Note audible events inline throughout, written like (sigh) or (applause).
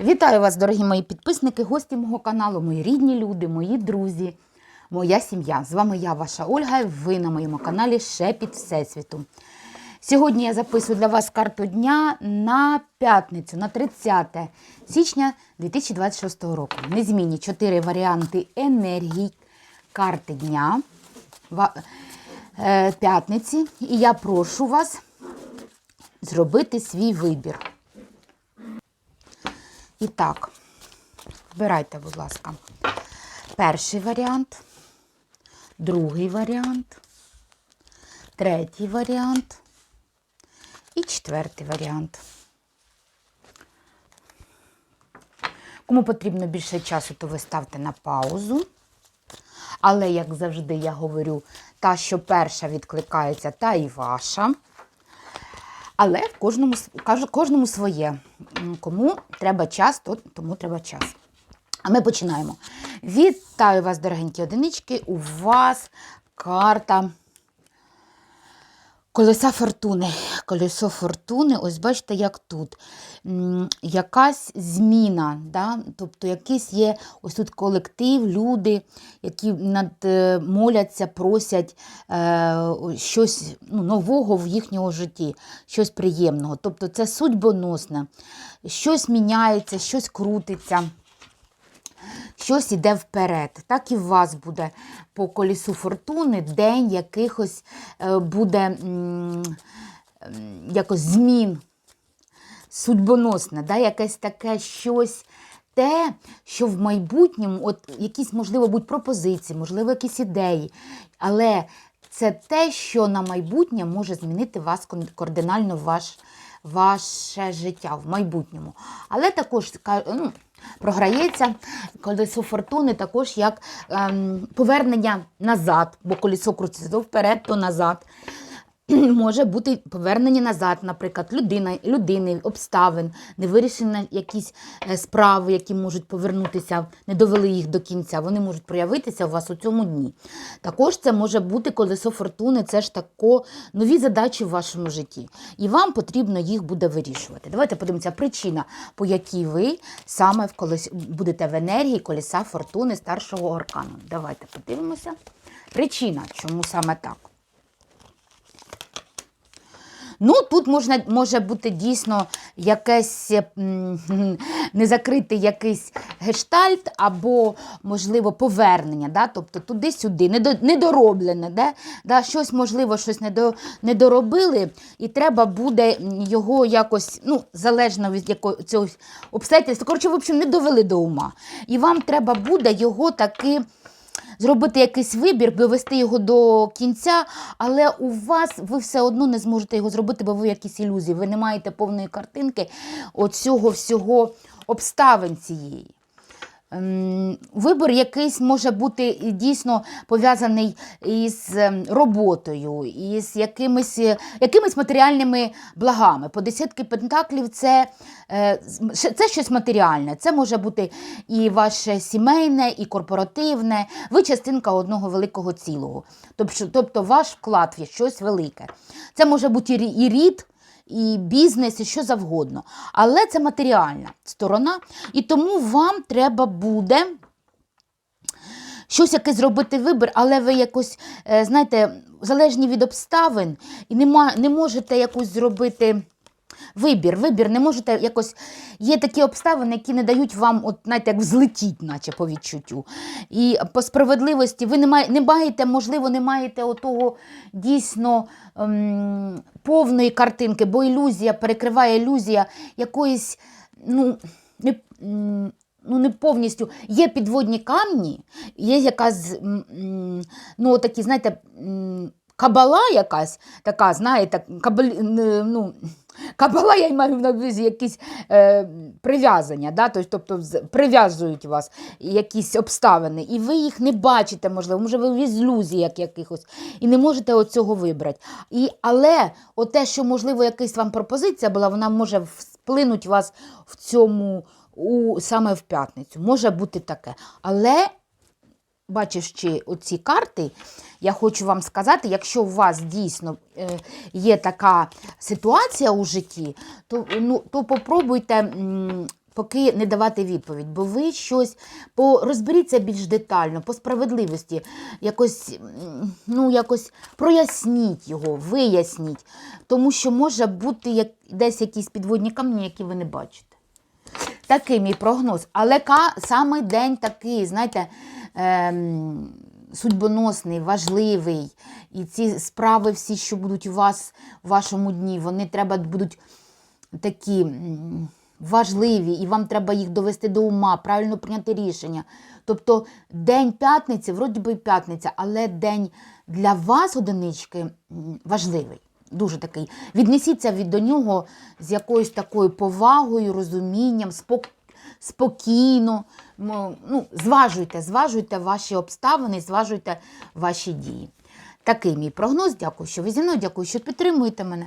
Вітаю вас, дорогі мої підписники, гості мого каналу, мої рідні люди, мої друзі, моя сім'я. З вами я, ваша Ольга, і ви на моєму каналі Шепіт Всесвіту. Сьогодні я записую для вас карту дня на п'ятницю, на 30 січня 2026 року. Незмінні чотири варіанти енергій карти дня е, п'ятниці. І я прошу вас зробити свій вибір. І так, вибирайте, будь ласка, перший варіант, другий варіант, третій варіант і четвертий варіант. Кому потрібно більше часу, то ви ставте на паузу. Але, як завжди, я говорю, та, що перша відкликається, та і ваша. Але в кожному, кожному своє. Кому треба час, то тому треба час. А ми починаємо. Вітаю вас, дорогенькі одинички. У вас карта Колеса фортуни. Колесо фортуни, ось бачите, як тут. Якась зміна, да? тобто якийсь є ось тут колектив, люди, які над, е, моляться, просять е, щось ну, нового в їхнього житті, щось приємного. Тобто це судьбоносне, щось міняється, щось крутиться щось іде вперед. Так і у вас буде по колісу фортуни день якихось е, буде якось змін судьбоносне, да? якесь таке щось. Те, що в майбутньому, от якісь, можливо, будуть пропозиції, можливо, якісь ідеї, але це те, що на майбутнє може змінити вас кардинально ваш, ваше життя в майбутньому. Але також ну, програється колесо фортуни також як ем, повернення назад, бо колесо крутиться то вперед, то назад. (clears throat) Може бути повернення назад, наприклад, людина, людини, обставин, невирішені якісь е, справи, які можуть повернутися, не довели їх до кінця, вони можуть проявитися у вас у цьому дні. Також це може бути колесо фортуни, це ж тако нові задачі в вашому житті. І вам потрібно їх буде вирішувати. Давайте подивимося, причина, по якій ви саме в колесі, будете в енергії колеса фортуни старшого аркану. Давайте подивимося. Причина, чому саме так. Ну, тут можна, може бути дійсно якесь м, (laughs) незакритий якийсь гештальт, або, можливо, повернення, да? тобто туди-сюди, недороблене, да? Да? щось, можливо, щось недо, недоробили, і треба буде його якось, ну, залежно від якого цього обстоятельства, коротше, в общем, не довели до ума. І вам треба буде його таки зробити якийсь вибір, довести його до кінця, але у вас ви все одно не зможете його зробити, бо ви якісь ілюзії. Ви не маєте повної картинки оцього всього обставин цієї. Ем, Вибір якийсь може бути дійсно пов'язаний із ем, роботою, із якимись, е, якимись матеріальними благами. По десятки пентаклів це, е, це щось матеріальне. Це може бути і ваше сімейне, і корпоративне. Ви частинка одного великого цілого. Тобто, ваш вклад в щось велике. Це може бути і рід, і бізнес, і що завгодно. Але це матеріальна сторона, і тому вам треба буде щось якесь зробити вибір, але ви якось, е, знаєте, залежні від обставин, і нема, не можете якось зробити. Вибір, вибір, не можете якось. Є такі обставини, які не дають вам, от, знаєте, як взлетіть, наче по відчуттю. І по справедливості ви не, має, не маєте, можливо, не маєте отого дійсно ем, повної картинки, бо ілюзія перекриває ілюзія якоїсь, ну, не, ну, не повністю. Є підводні камні, є якась, ну, такі, знаєте, кабала якась, така, знаєте, кабал, ну, Кабала, я маю на увазі якісь е, прив'язання, да? тобто, прив'язують вас якісь обставини, і ви їх не бачите, можливо, може ви в ілюзіях якихось, і не можете оцього вибрати. І, але те, що, можливо, якась вам пропозиція була, вона може вплинути вас в цьому у, саме в п'ятницю. Може бути таке. Але бачивши оці карти, я хочу вам сказати, якщо у вас дійсно е, є така ситуація у житті, то, ну, то попробуйте поки не давати відповідь, бо ви щось по розберіться більш детально, по справедливості, якось, ну, якось проясніть його, виясніть, тому що може бути як, десь якісь підводні камні, які ви не бачите. Такий мій прогноз. Але ка, саме день такий, знаєте, судьбоносний, важливий. І ці справи всі, що будуть у вас в вашому дні, вони треба будуть такі важливі, і вам треба їх довести до ума, правильно прийняти рішення. Тобто день п'ятниці, вроді би п'ятниця, але день для вас, одинички, важливий. Дуже такий. Віднесіться від до нього з якоюсь такою повагою, розумінням, спок... спокійно. Ну, зважуйте, зважуйте ваші обставини, зважуйте ваші дії. Такий мій прогноз. Дякую, що ви зі мною, дякую, що підтримуєте мене.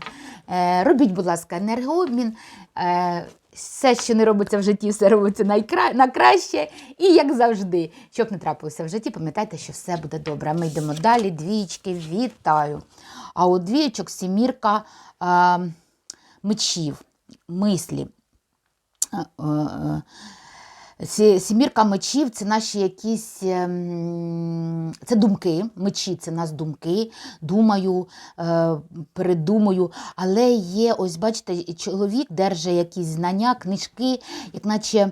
Е, робіть, будь ласка, енергообмін. Е, все, що не робиться в житті, все робиться найкра... на краще. І як завжди, щоб не трапилося в житті, пам'ятайте, що все буде добре. Ми йдемо далі. Двічки, вітаю. А у двічок сімірка е, мечів, мислі. Е, е, Сімірка мечів це наші якісь ем, це думки. Мечі це нас думки. Думаю, е, передумаю. Але є, ось бачите, чоловік держить якісь знання, книжки, як наче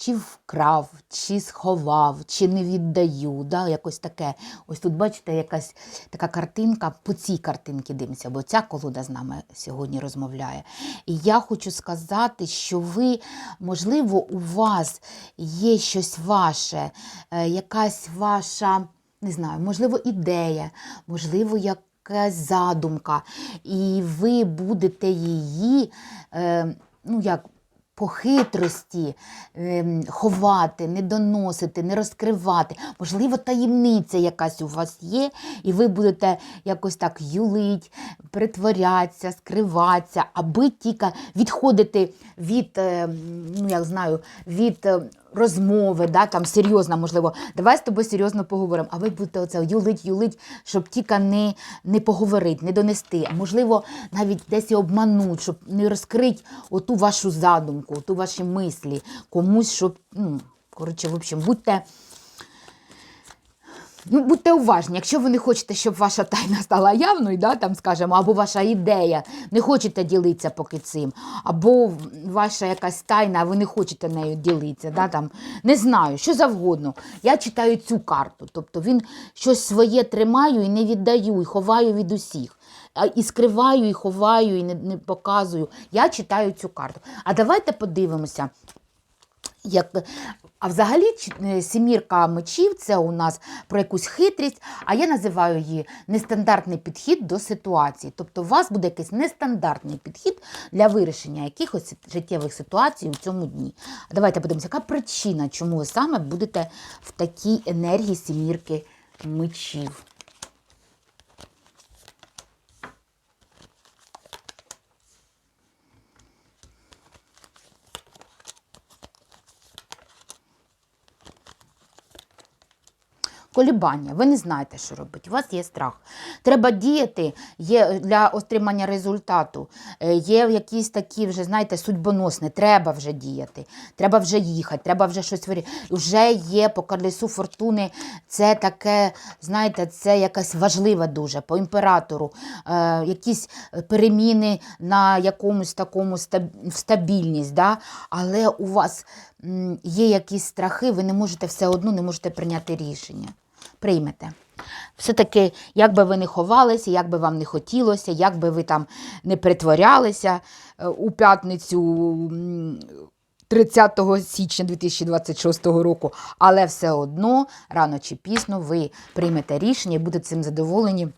чи вкрав, чи сховав, чи не віддаю. Да? Якось таке. Ось тут, бачите, якась така картинка. По цій картинці дивимося, бо ця колода з нами сьогодні розмовляє. І я хочу сказати, що ви, можливо, у вас є щось ваше, е, якась ваша, не знаю, можливо, ідея, можливо, якась задумка, і ви будете її, е, ну як по хитрості ем, ховати, не доносити, не розкривати. Можливо, таємниця якась у вас є, і ви будете якось так юлить, притворятися, скриватися, аби тільки відходити від, е, ну я знаю, від е, розмови, да, там серйозно, можливо, давай з тобою серйозно поговоримо. А ви будете оце юлить, юлить, щоб тільки не, не поговорити, не донести. А можливо, навіть десь і обмануть, щоб не розкрити оту вашу задумку, оту ваші мислі комусь, щоб, ну, коротше, в общем, будьте. Ну, будьте уважні, якщо ви не хочете, щоб ваша тайна стала явною, да, там, скажімо, або ваша ідея, не хочете ділитися поки цим, або ваша якась тайна, а ви не хочете нею ділитися, да, там, не знаю, що завгодно. Я читаю цю карту. Тобто він щось своє тримаю і не віддаю, і ховаю від усіх. І скриваю, і ховаю, і не, не показую. Я читаю цю карту. А давайте подивимося. Як... А взагалі е, сімірка мечів це у нас про якусь хитрість, а я називаю її нестандартний підхід до ситуації. Тобто у вас буде якийсь нестандартний підхід для вирішення якихось життєвих ситуацій у цьому дні. Давайте подивимося, яка причина, чому ви саме будете в такій енергії сімірки мечів. Колібання, ви не знаєте, що робити. У вас є страх. Треба діяти є для отримання результату. Е, Є якісь такі вже, знаєте, судьбоносні. Треба вже діяти. Треба вже їхати, треба вже щось вирішити. Вже є по колесу фортуни. Це таке, знаєте, це якась важлива дуже по імператору. Е, якісь переміни на якомусь такому стаб- стабільність. Да? Але у вас є якісь страхи, ви не можете все одно не можете прийняти рішення. Приймете. Все-таки, як би ви не ховалися, як би вам не хотілося, як би ви там не притворялися е, у п'ятницю 30 січня 2026 року, але все одно, рано чи пізно, ви приймете рішення і будете цим задоволені.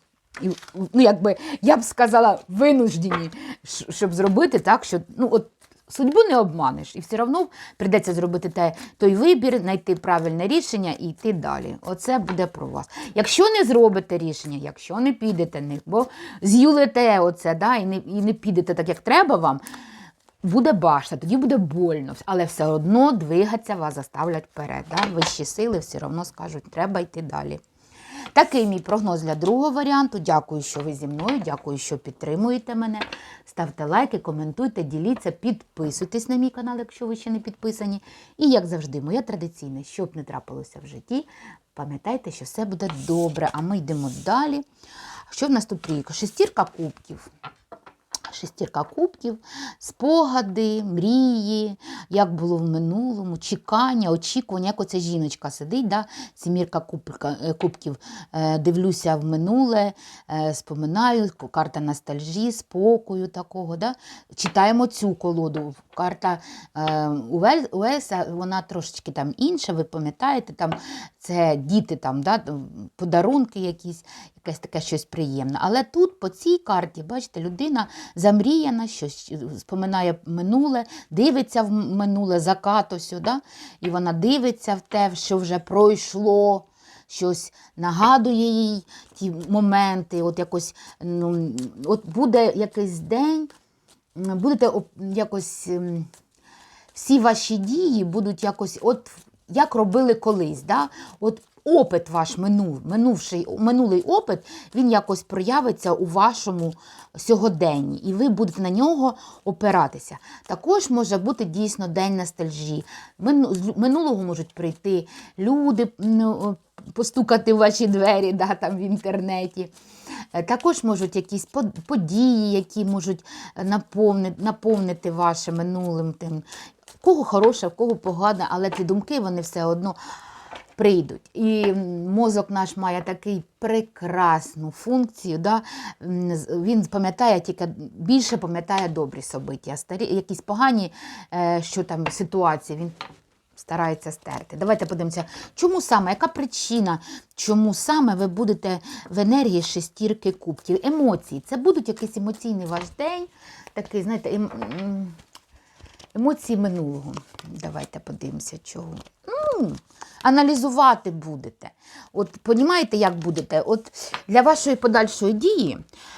І, ну, якби, я б сказала, винуждені, щоб зробити так, що ну, от, судьбу не обманеш. І все одно прийдеться зробити те, той вибір, знайти правильне рішення і йти далі. Оце буде про вас. Якщо не зробите рішення, якщо не підете, не, бо з'юлите оце, да, і, не, і не підете так, як треба вам, буде башта, тоді буде больно, але все одно двигатися вас заставлять вперед. Да? Вищі сили все одно скажуть, треба йти далі. Такий мій прогноз для другого варіанту. Дякую, що ви зі мною. Дякую, що підтримуєте мене. Ставте лайки, коментуйте, діліться, підписуйтесь на мій канал, якщо ви ще не підписані. І, як завжди, моє традиційне, щоб не трапилося в житті, пам'ятайте, що все буде добре. А ми йдемо далі. Що в нас тут трійка? Шестірка кубків. Шестірка кубків, спогади, мрії, як було в минулому, чекання, очікування, як оця жіночка сидить, да? сімірка е, кубків, е, дивлюся в минуле, е, споминаю, карта ностальжі, спокою такого. Да? Читаємо цю колоду. Карта Уельса, вона трошечки там інша, ви пам'ятаєте, там це діти, там, да? подарунки якісь, якесь таке щось приємне. Але тут по цій карті, бачите, людина замріяна, щось споминає минуле, дивиться в минуле, закат да? і вона дивиться в те, що вже пройшло. Щось нагадує їй ті моменти, от якось ну, от буде якийсь день, будете якось всі ваші дії будуть якось, от як робили колись. Да? От опит ваш минув, минувший, минулий опит, він якось проявиться у вашому сьогоденні, і ви будете на нього опиратися. Також може бути дійсно день ностальжі. Минулого можуть прийти люди, постукати в ваші двері да, там в інтернеті. Е, Також можуть якісь події, які можуть е, наповнити, наповнити ваше минулим тим. Кого хороше, в кого погане, але ці думки вони все одно прийдуть. І мозок наш має такий прекрасну функцію. Да? Він пам'ятає тільки більше пам'ятає добрі собиття, старі якісь погані е, що там ситуації. Він старається стерти. Давайте подивимося, чому саме, яка причина, чому саме ви будете в енергії шестірки кубків? Емоції. Це будуть якийсь емоційний ваш день, такий, знаєте, ем, ем, емоції минулого. Давайте подивимося, чого. М, Аналізувати будете. От понімаєте, як будете? От для вашої подальшої дії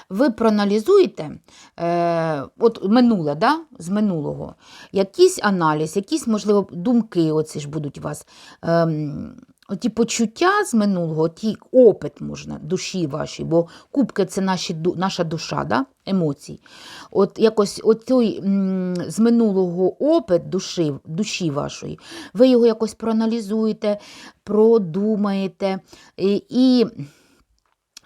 ви проаналізуєте е, от минуле, да? з минулого, якийсь аналіз, якісь, можливо, думки оці ж будуть у вас. Ем, Оті почуття з минулого, ті опит можна душі вашій, бо кубки це наші, наша душа, да? емоції. От якось м, з минулого опит душі, душі вашої, ви його якось проаналізуєте, продумаєте і.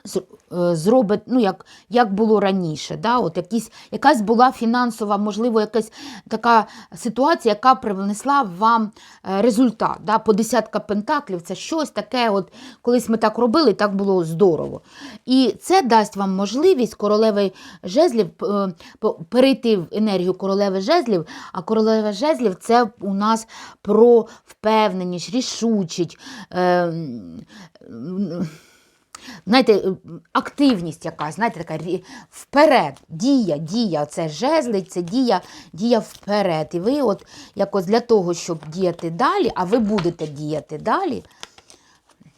Е, зробить, ну, як, як було раніше. Да? От якісь, якась була фінансова, можливо, якась така ситуація, яка принесла вам е, результат. Да? По десятка пентаклів це щось таке, от, колись ми так робили, так було здорово. І це дасть вам можливість королеви жезлів е, перейти в енергію королеви жезлів, а королева жезлів це у нас про впевненість, рішучість. Е, знаєте, е, активність якась, знаєте, така вперед, дія, дія, це жезли, це дія, дія вперед. І ви от якось для того, щоб діяти далі, а ви будете діяти далі.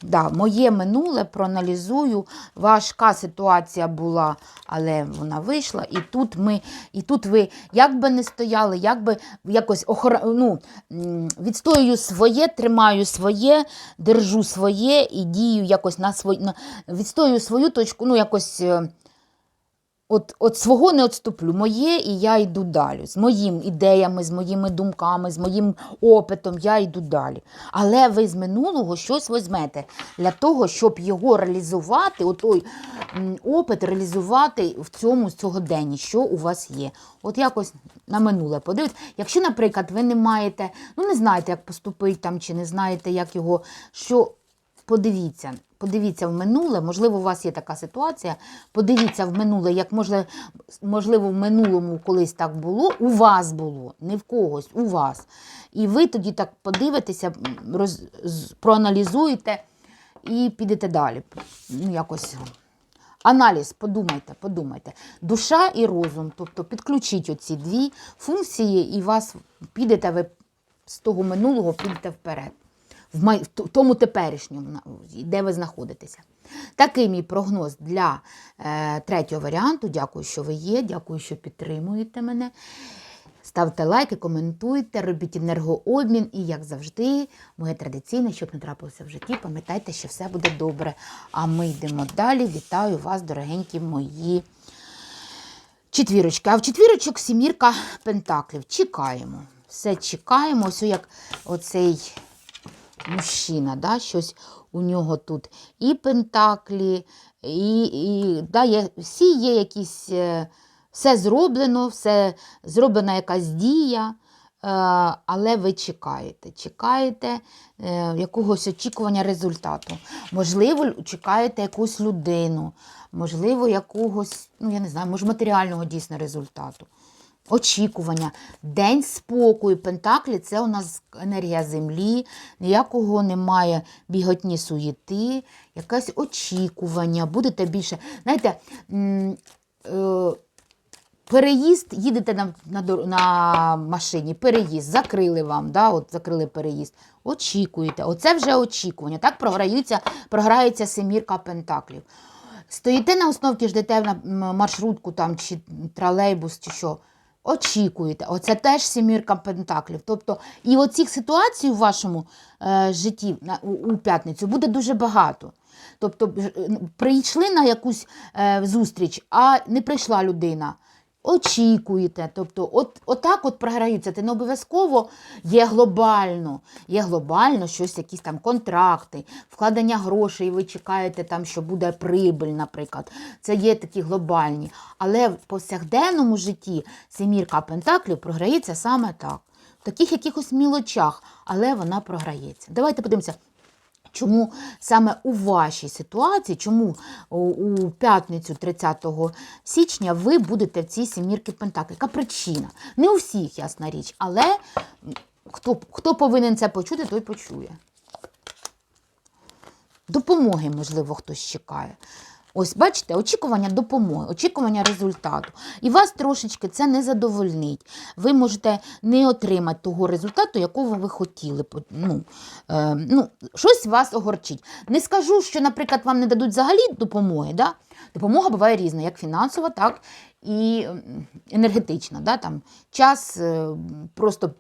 Да, моє минуле проаналізую. Важка ситуація була, але вона вийшла. І тут ми, і тут ви як би не стояли, як би якось охор... ну, відстоюю своє, тримаю своє, держу своє і дію якось на свою, відстоюю свою точку, ну якось. От, от свого не відступлю, моє, і я йду далі. З моїми ідеями, з моїми думками, з моїм опитом я йду далі. Але ви з минулого щось візьмете для того, щоб його реалізувати, отой опит реалізувати в цьому сьогоденні, що у вас є. От якось на минуле подивитися. Якщо, наприклад, ви не маєте, ну не знаєте, як поступити там, чи не знаєте, як його, що подивіться. Подивіться в минуле, можливо, у вас є така ситуація. Подивіться в минуле, як можливо, можливо, в минулому колись так було, у вас було, не в когось, у вас. І ви тоді так подивитеся, роз, проаналізуєте і підете далі. Ну, якось. Аналіз, подумайте, подумайте. Душа і розум, тобто підключіть оці дві функції, і вас підете ви з того минулого, підете вперед в тому теперішньому, де ви знаходитеся. Такий мій прогноз для е, третього варіанту. Дякую, що ви є, дякую, що підтримуєте мене. ставте лайки, коментуйте, робіть енергообмін. І, як завжди, моє традиційне, щоб не трапилося в житті, пам'ятайте, що все буде добре. А ми йдемо далі. Вітаю вас, дорогенькі мої четвірочки. А в четвірочок сімірка пентаклів. Чекаємо. Все чекаємо. Ось як оцей мужчина, да, щось у нього тут і пентаклі, і, і да, є, всі є якісь, е, все зроблено, все зроблена якась дія, е, але ви чекаєте. Чекаєте е, якогось очікування результату. Можливо, чекаєте якусь людину, можливо, якогось, ну я не знаю, може матеріального дійсно результату. Очікування, день спокою, пентаклі це у нас енергія землі, ніякого немає біготні суєти, якесь очікування, будете більше. Знаєте, е, переїзд, їдете на, на, на машині, переїзд, закрили вам, да, от закрили переїзд. Очікуєте. Оце вже очікування. Так програються, програється семірка пентаклів. Стоїте на остановці, ждете на маршрутку там, чи тролейбус, чи що. Очікуєте, оце теж сімірка пентаклів. Тобто, і оцих ситуацій у вашому е, житті на, у, у п'ятницю буде дуже багато. Тобто, прийшли на якусь е, зустріч, а не прийшла людина. Очікуєте. Тобто, от, отак от програються. Це не обов'язково є глобально. Є глобально щось, якісь там контракти, вкладення грошей, і ви чекаєте, там, що буде прибиль, наприклад. Це є такі глобальні. Але в повсякденному житті семірка пентаклів програється саме так. В таких якихось мілочах, але вона програється. Давайте подивимося. Чому саме у вашій ситуації, чому у, п'ятницю 30 січня ви будете в цій сімірці Пентаклів? Яка причина? Не у всіх, ясна річ, але хто, хто повинен це почути, той почує. Допомоги, можливо, хтось чекає. Ось, бачите, очікування допомоги, очікування результату. І вас трошечки це не задовольнить. Ви можете не отримати того результату, якого ви хотіли. Ну, е, ну, щось вас огорчить. Не скажу, що, наприклад, вам не дадуть взагалі допомоги. Да? Допомога буває різна, як фінансова, так і енергетична. Да? Там, час е, просто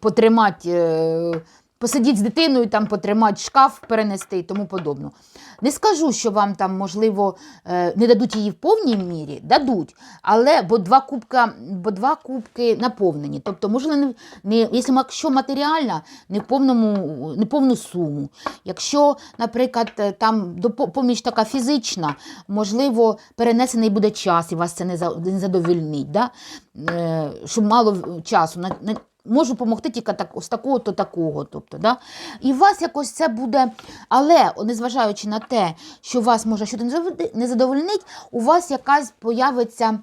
потримати. Е, Посидіть з дитиною, там потримати шкаф, перенести і тому подобно. Не скажу, що вам там, можливо, е, не дадуть її в повній мірі, дадуть, але бо два кубка, бо два кубки наповнені. Тобто, можливо, не, не якщо, матеріальна, не повному, не повну суму. Якщо, наприклад, е, там допо- така фізична, можливо, перенесений буде час, і вас це не за- не задовольнить, да? е, щоб мало часу. Можу допомогти тільки так, з такого то такого. Тобто, да? І у вас якось це буде. Але, незважаючи на те, що вас може щось не задовольнить, у вас якась появиться.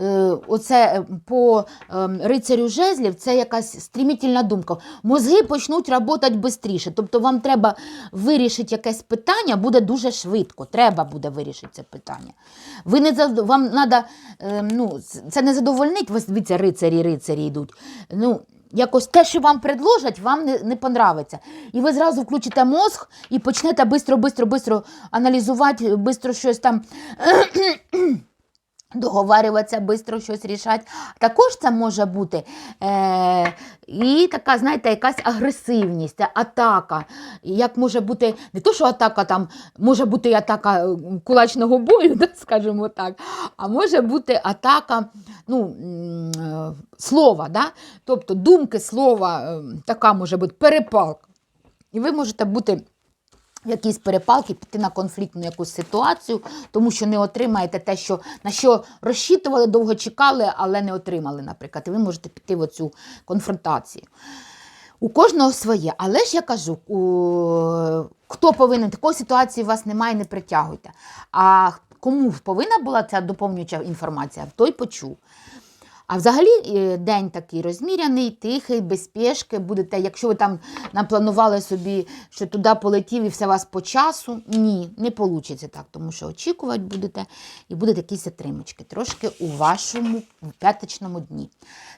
Е, Оце е, по ем, рицарю жезлів це якась стрімітельна думка. Мозги почнуть працювати швидше. Тобто вам треба вирішити якесь питання, буде дуже швидко. Треба буде вирішити це питання. Ви не зав- вам надо, е, ну, це- не задовольнить, ви дивіться, рицарі, рицарі йдуть. Ну, Якось те, що вам предложать, вам не, не понравиться. І ви зразу включите мозг і почнете бистро, бистро, бистро аналізувати, бистро щось там договарюватися, швидко щось рішати. Також це може бути е, і така, знаєте, якась агресивність, атака. Як може бути, не то, що атака там, може бути атака е, кулачного бою, (laughs) да, скажімо так, а може бути атака ну, е, слова. Да? Тобто думки, слова, е, така може бути перепалка. І ви можете бути якісь перепалки, піти на конфліктну якусь ситуацію, тому що не отримаєте те, що, на що розчитували, довго чекали, але не отримали, наприклад. І ви можете піти в оцю конфронтацію. У кожного своє. Але ж я кажу, у... хто повинен, такої ситуації у вас немає, не притягуйте. А кому повинна була ця доповнююча інформація, той почув. А взагалі е, день такий розміряний, тихий, без пішки. Будете, якщо ви там напланували собі, що туди полетів і все вас по часу, ні, не вийде так, тому що очікувати будете і будуть якісь отримочки трошки у вашому п'ятичному дні.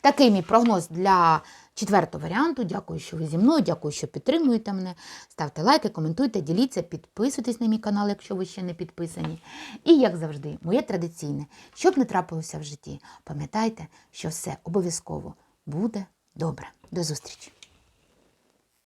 Такий мій прогноз для четвертого варіанту. Дякую, що ви зі мною, дякую, що підтримуєте мене. Ставте лайки, коментуйте, діліться, підписуйтесь на мій канал, якщо ви ще не підписані. І, як завжди, моє традиційне, щоб не трапилося в житті, пам'ятайте, що все обов'язково буде добре. До зустрічі!